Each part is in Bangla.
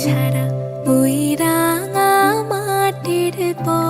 ছাড়া ওই রাঙা মাটির পথ।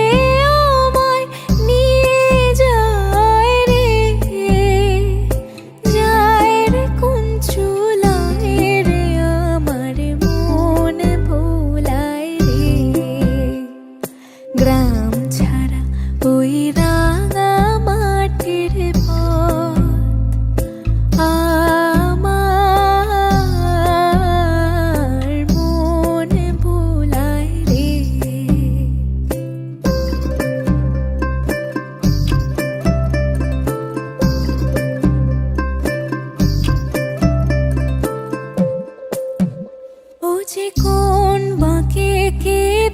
যে কোন বাঁকে কে